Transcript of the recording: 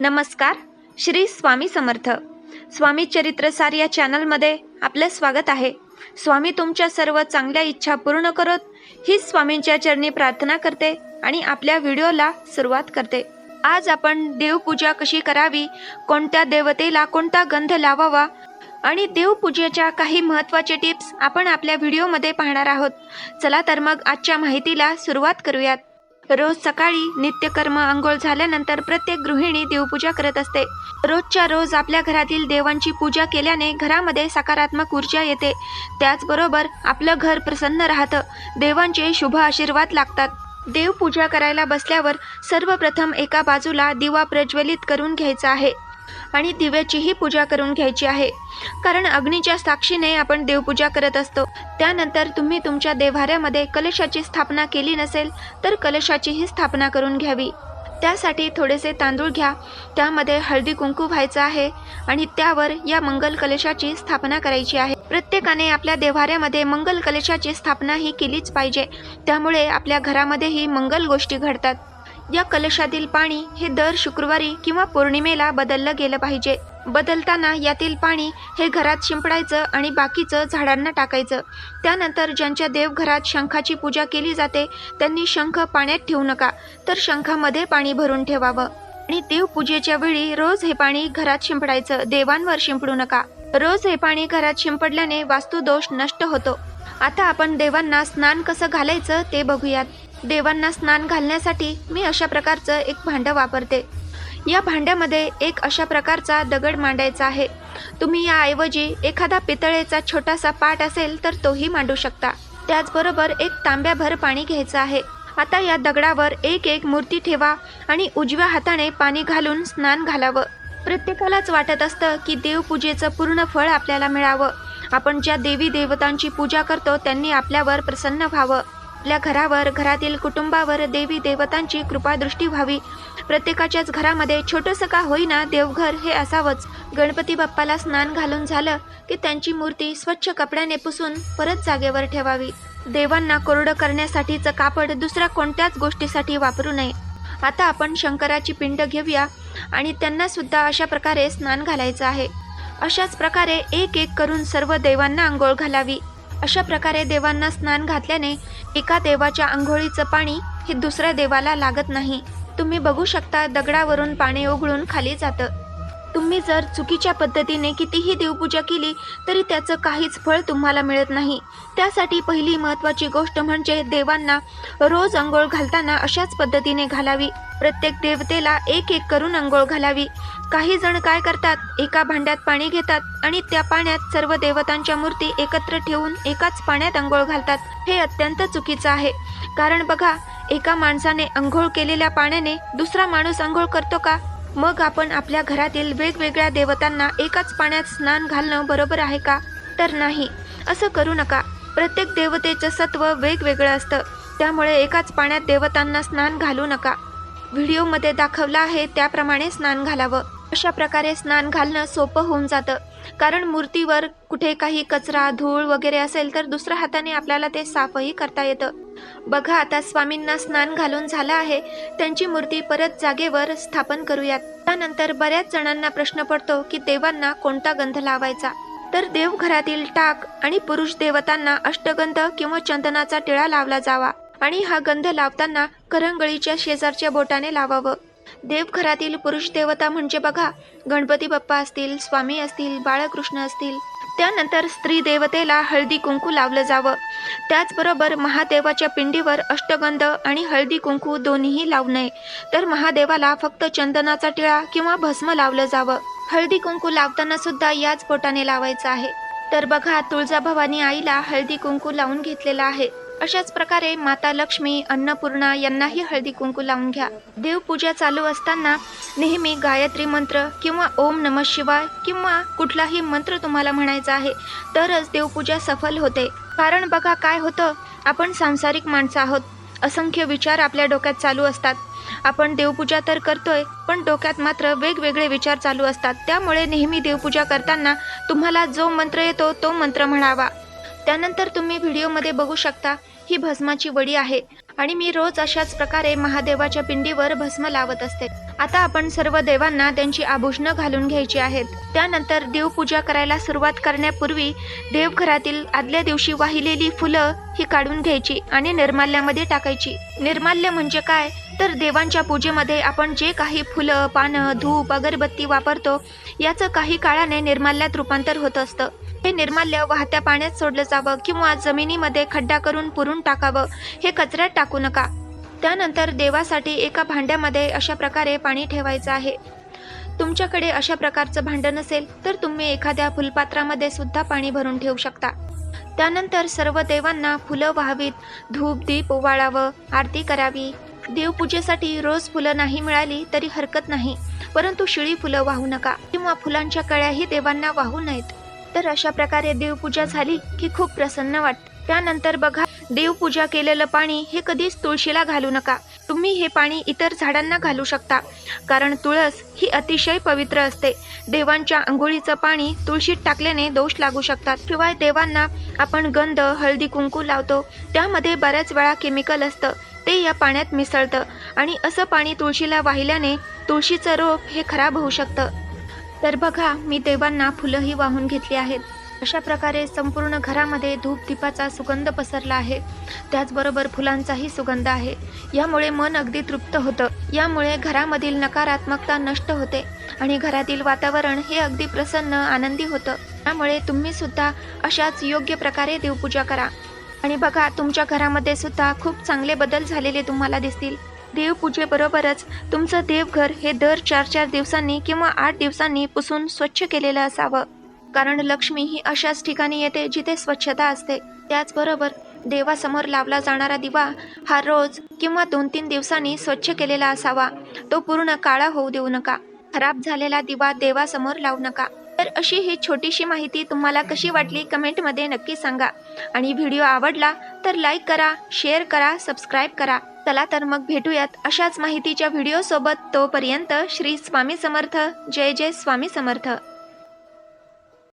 नमस्कार श्री स्वामी समर्थ. स्वामी चरित्रसार या चॅनलमध्ये आपलं स्वागत आहे. स्वामी तुमच्या सर्व चांगल्या इच्छा पूर्ण करत ही स्वामींच्या चरणी प्रार्थना करते आणि आपल्या व्हिडिओला सुरुवात करते. आज आपण देवपूजा कशी करावी कोणत्या देवतेला कोणता गंध लावावा आणि देवपूजेच्या काही महत्त्वाचे टिप्स आपण आपल्या व्हिडिओमध्ये पाहणार आहोत. चला तर मग आजच्या माहितीला सुरुवात करूयात. रोज सकाळी नित्यकर्म आंघोळ झाल्यानंतर प्रत्येक गृहिणी देवपूजा करत असते. रोजच्या रोज आपल्या घरातील देवांची पूजा केल्याने घरामध्ये सकारात्मक ऊर्जा येते. त्याचबरोबर आपलं घर प्रसन्न राहतं. देवांचे शुभ आशीर्वाद लागतात. देवपूजा करायला बसल्यावर सर्वप्रथम एका बाजूला दिवा प्रज्वलित करून घ्यायचा आहे. आणि दिव्याचीही पूजा करून घ्यायची आहे. कारण अग्नीच्या साक्षीने आपण देवपूजा करत असतो. त्यानंतर तुम्ही तुमच्या देव्हाऱ्यामध्ये कलशाची स्थापना केली नसेल तर कलशाचीही स्थापना करून घ्यावी. त्यासाठी थोडेसे तांदूळ घ्या. त्यामध्ये हळदी कुंकू व्हायचं आहे आणि त्यावर या मंगल कलशाची स्थापना करायची आहे. प्रत्येकाने आपल्या देव्हाऱ्यामध्ये मंगल कलशाची स्थापना ही केलीच पाहिजे. त्यामुळे आपल्या घरामध्येही मंगल गोष्टी घडतात. या कलशातील पाणी हे दर शुक्रवारी किंवा पौर्णिमेला बदललं गेलं पाहिजे. बदलताना यातील पाणी हे घरात शिंपडायचं आणि बाकीचं झाडांना टाकायचं. त्यानंतर ज्यांच्या देवघरात शंखाची पूजा केली जाते त्यांनी शंख पाण्यात ठेवू नका तर शंखामध्ये पाणी भरून ठेवावं. आणि देवपूजेच्या वेळी रोज हे पाणी घरात शिंपडायचं देवांवर शिंपडू नका. रोज हे पाणी घरात शिंपडल्याने वास्तुदोष नष्ट होतो. आता आपण देवांना स्नान कसं घालायचं ते बघूयात. देवांना स्नान घालण्यासाठी मी अशा प्रकारचं एक भांडं वापरते. या भांड्यामध्ये एक अशा प्रकारचा दगड मांडायचा आहे. तुम्ही याऐवजी एखादा पितळेचा छोटासा पाट असेल तर तोही मांडू शकता. त्याचबरोबर एक तांब्याभर पाणी घ्यायचं आहे. आता या दगडावर एक एक मूर्ती ठेवा आणि उजव्या हाताने पाणी घालून स्नान घालावं. प्रत्येकालाच वाटत असतं की देवपूजेचं पूर्ण फळ आपल्याला मिळावं. आपण ज्या देवी देवतांची पूजा करतो त्यांनी आपल्यावर प्रसन्न व्हावं. आपल्या घरावर घरातील कुटुंबावर देवी देवतांची कृपादृष्टी व्हावी. प्रत्येकाच्याच घरामध्ये छोटंसं का होईना देवघर हे असावंच. गणपती बाप्पाला स्नान घालून झालं की त्यांची मूर्ती स्वच्छ कपड्याने पुसून परत जागेवर ठेवावी. देवांना कोरडं करण्यासाठीचं कापड दुसऱ्या कोणत्याच गोष्टीसाठी वापरू नये. आता आपण शंकराची पिंड घेऊया आणि त्यांना सुद्धा अशा प्रकारे स्नान घालायचं आहे. अशाच प्रकारे एक एक करून सर्व देवांना आंघोळ घालावी. अशा प्रकारे देवांना स्नान घातल्याने एका देवाच्या आंघोळीचं पाणी हे दुसऱ्या देवाला लागत नाही. तुम्ही बघू शकता दगडावरून पाणी ओघळून खाली जातं. तुम्ही जर चुकीच्या पद्धतीने कितीही देवपूजा केली तरी त्याचं काहीच फळ तुम्हाला मिळत नाही. त्यासाठी पहिली महत्त्वाची गोष्ट म्हणजे देवांना रोज आंघोळ घालताना अशाच पद्धतीने घालावी. प्रत्येक देवतेला एक एक करून अंघोळ घालावी. काही जण काय करतात? एका भांड्यात पाणी घेतात आणि त्या पाण्यात सर्व देवतांच्या मूर्ती एकत्र ठेवून एकाच पाण्यात आंघोळ घालतात. हे अत्यंत चुकीचं आहे. कारण बघा एका माणसाने अंघोळ केलेल्या पाण्याने दुसरा माणूस अंघोळ करतो का? मग आपण आपल्या घरातील वेगवेगळ्या देवतांना एकाच पाण्यात स्नान घालणं बरोबर आहे का? तर नाही. असं करू नका. प्रत्येक देवतेचं सत्व वेगवेगळं असतं. त्यामुळे एकाच पाण्यात देवतांना स्नान घालू नका. व्हिडिओमध्ये दाखवलं आहे त्याप्रमाणे स्नान घालावं. अशा प्रकारे स्नान घालणं सोपं होऊन जातं. कारण मूर्तीवर कुठे काही कचरा धूळ वगैरे असेल तर दुसऱ्या हाताने आपल्याला ते साफही करता येतं. बघा आता स्वामींना स्नान घालून झालं आहे. त्यांची मूर्ती परत जागेवर स्थापन करूयात. त्यानंतर बऱ्याच जणांना प्रश्न पडतो की देवांना कोणता गंध लावायचा? तर देवघरातील टाक आणि पुरुष देवतांना अष्टगंध किंवा चंदनाचा टिळा लावला जावा. आणि हा गंध लावताना करंगळीच्या शेजारच्या बोटाने लावावं. देवघरातील पुरुष देवता म्हणजे बघा गणपती बाप्पा असतील स्वामी असतील बाळकृष्ण असतील. त्यानंतर स्त्री देवतेला हळदी कुंकू लावलं जावं. त्याचबरोबर महादेवाच्या पिंडीवर अष्टगंध आणि हळदी कुंकू दोन्हीही लावू नये. तर महादेवाला फक्त चंदनाचा टिळा किंवा भस्म लावलं जावं. हळदी कुंकू लावताना सुद्धा याच बोटाने लावायचं आहे. तर बघा तुळजाभवानी आईला हळदी कुंकू लावून घेतलेला आहे. अशाच प्रकारे माता लक्ष्मी अन्नपूर्णा यांनाही हळदी कुंकू लावून घ्या. देवपूजा चालू असताना नेहमी गायत्री मंत्र किंवा ओम नम शिवाय किंवा कुठलाही मंत्र तुम्हाला म्हणायचा आहे तरच देवपूजा सफल होते. कारण बघा काय होतं आपण सांसारिक माणसं आहोत. असंख्य विचार आपल्या डोक्यात चालू असतात. आपण देवपूजा तर करतोय पण डोक्यात मात्र वेगवेगळे विचार चालू असतात. त्यामुळे नेहमी देवपूजा करताना तुम्हाला जो मंत्र येतो तो मंत्र म्हणावा. त्यानंतर तुम्ही व्हिडिओमध्ये बघू शकता ही भस्माची वडी आहे आणि मी रोज अशाच प्रकारे महादेवाच्या पिंडीवर भस्म लावत असते. आता आपण सर्व देवांना त्यांची आभूषणं घालून घ्यायची आहेत. त्यानंतर देवपूजा करायला सुरुवात करण्यापूर्वी देवघरातील आदल्या दिवशी वाहिलेली फुलं ही काढून घ्यायची आणि निर्माल्यामध्ये टाकायची. निर्माल्य म्हणजे काय? तर देवांच्या पूजेमध्ये आपण जे काही फुलं पानं धूप अगरबत्ती वापरतो याचं काही काळाने निर्माल्यात रूपांतर होत असतं. हे निर्माल्य वाहत्या पाण्यात सोडलं जावं किंवा जमिनीमध्ये खड्डा करून पुरून टाकावं हे कचऱ्यात टाकू नका. त्यानंतर देवासाठी एका भांड्यामध्ये अशा प्रकारे पाणी ठेवायचं आहे. तुमच्याकडे अशा प्रकारचं भांडं नसेल तर तुम्ही एखाद्या फुलपात्रामध्ये सुद्धा पाणी भरून ठेवू शकता. त्यानंतर सर्व देवांना फुलं व्हावीत धूप दीप ओवाळावं आरती करावी. देवपूजेसाठी रोज फुलं नाही मिळाली तरी हरकत नाही परंतु शिळी फुलं वाहू नका किंवा फुलांच्या कळ्याही देवांना वाहू नयेत. तर अशा प्रकारे देवपूजा झाली की खूप प्रसन्न वाटतं त्यानंतर बघा देवपूजा केलेलं पाणी हे कधीच तुळशीला घालू नका. तुम्ही हे पाणी इतर झाडांना घालू शकता. कारण तुळस ही अतिशय पवित्र असते. देवांच्या आंघोळीचं पाणी तुळशीत टाकल्याने दोष लागू शकतात. शिवाय देवांना आपण गंध हळदी कुंकू लावतो. त्यामध्ये बऱ्याच वेळा केमिकल असतं. ते या पाण्यात मिसळतं. आणि असं पाणी तुळशीला वाहिल्याने तुळशीचं रोप हे खराब होऊ शकतं. तर बघा मी देवांना फुलंही वाहून घेतली आहेत. अशा प्रकारे संपूर्ण घरामध्ये धूप दीपाचा सुगंध पसरला आहे. त्याचबरोबर फुलांचाही सुगंध आहे. यामुळे मन अगदी तृप्त होतं. यामुळे घरामधील नकारात्मकता नष्ट होते आणि घरातील वातावरण हे अगदी प्रसन्न आनंदी होतं. त्यामुळे तुम्ही सुद्धा अशाच योग्य प्रकारे देवपूजा करा. आणि बघा तुमच्या घरामध्ये सुद्धा खूप चांगले बदल झालेले तुम्हाला दिसतील. देवपूजेबरोबरच तुमचं देवघर हे दर चार चार दिवसांनी किंवा आठ दिवसांनी पुसून स्वच्छ केलेलं असावं. कारण लक्ष्मी ही अशाच ठिकाणी येते जिथे स्वच्छता असते. त्याचबरोबर देवासमोर लावला जाणारा दिवा हा रोज किंवा दोन तीन दिवसांनी स्वच्छ केलेला असावा. तो पूर्ण काळा होऊ देऊ नका. खराब झालेला दिवा देवासमोर लावू नका. तर अशी ही छोटीशी माहिती तुम्हाला कशी वाटली कमेंटमध्ये नक्की सांगा. आणि व्हिडिओ आवडला तर लाईक करा शेअर करा सबस्क्राईब करा. चला तर मग भेटूयात अशाच माहितीच्या व्हिडिओसोबत तोपर्यंत श्री स्वामी समर्थ. जय जय स्वामी समर्थ.